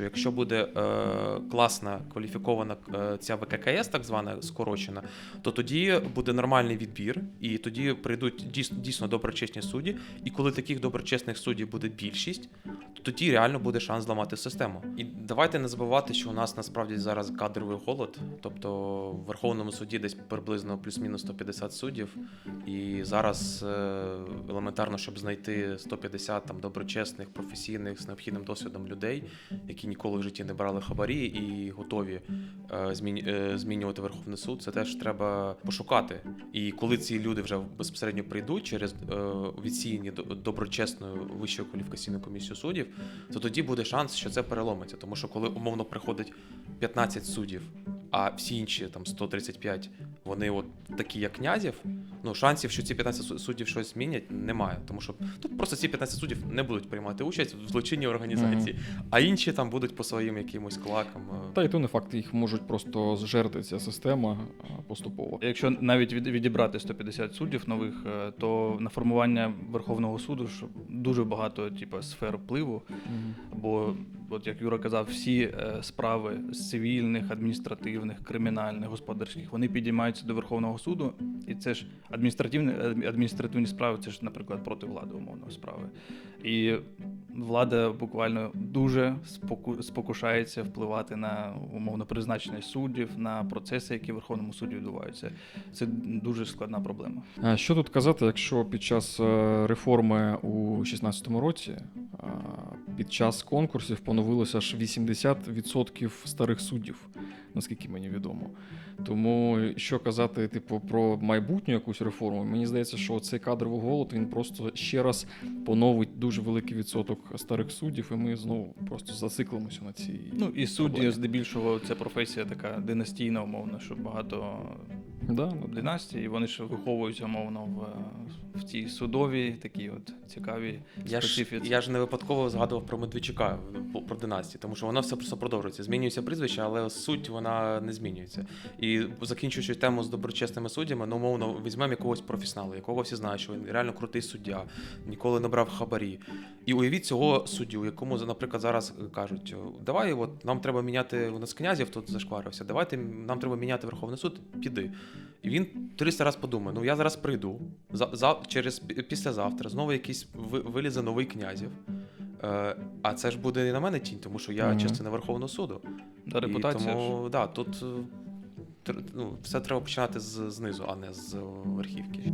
що якщо буде е, класна кваліфікована е, ця ВККС, так звана скорочена, то тоді буде нормальний відбір, і тоді прийдуть дійсно, доброчесні судді. І коли таких доброчесних суддів буде більшість, тоді реально буде шанс зламати систему. І давайте не забувати, що у нас насправді зараз кадровий голод, тобто в Верховному суді десь приблизно плюс-мінус 150 суддів. І зараз е, елементарно, щоб знайти 150 там доброчесних, професійних з необхідним досвідом людей, які ніколи в житті не брали хабарі і готові змінювати Верховний суд, це теж треба пошукати. І коли ці люди вже безпосередньо прийдуть через е, відсіяні до- доброчесною вищою кваліфікаційною комісією суддів, то тоді буде шанс, що це переломиться. Тому що коли умовно приходить 15 суддів, а всі інші там 135, вони от такі, як князів, ну шансів, що ці 15 су- суддів щось змінять, немає. Тому що тут просто ці 15 суддів не будуть приймати участь в злочинній організації, а інші там будуть по своїм якимось клакам. е, Та й то не факт, їх можуть просто зжерти ця система поступово. Якщо навіть від- відібрати 150 суддів нових, е, то на формування Верховного суду ж дуже багато типу, сфер впливу. Мгм. Бо, от як Юра казав, всі е, справи з цивільних, адміністративних, кримінальних, господарських, вони підіймаються до Верховного суду, і це ж адміністративні, адміністративні справи, це ж, наприклад, проти влади умовно справи. І влада буквально дуже спокушається впливати на умовно призначення суддів, на процеси, які в Верховному суді відбуваються. Це дуже складна проблема. Що тут казати, якщо під час е, реформи у 2016 році під час конкурсів поновилося аж 80% старих суддів, наскільки мені відомо. Тому що казати, типу, про майбутню якусь реформу, мені здається, що цей кадровий голод він просто ще раз поновить дуже великий відсоток старих суддів, і ми знову просто зациклимося на цій. Ну і судді, здебільшого, це професія така династійна, умовно, що багато Да, ну, династій, і вони ж виховуються умовно в, в цій судовій такій от цікавій Я ж, я ж не випадково згадував про Медведчука про династії, тому що воно все просто продовжується. Змінюється прізвище, але суть вона не змінюється. І закінчуючи тему з доброчесними суддями, ну умовно візьмемо якогось професіоналу, якого всі знають, що він реально крутий суддя, ніколи не брав хабарі. І уявіть цього суддю, якому, наприклад, зараз кажуть: давай, от нам треба міняти у нас князів тут зашкварився, давайте нам треба міняти Верховний суд, піди. І він 300 разів подумає: ну я зараз прийду за, за через післязавтра, знову якийсь ви- вилізе новий князів. Е, а це ж буде і на мене тінь, тому що я Мгм. частина Верховного суду. Та репутація І ж. тому, да, тут е, ну, все треба починати з, знизу, а не з верхівки.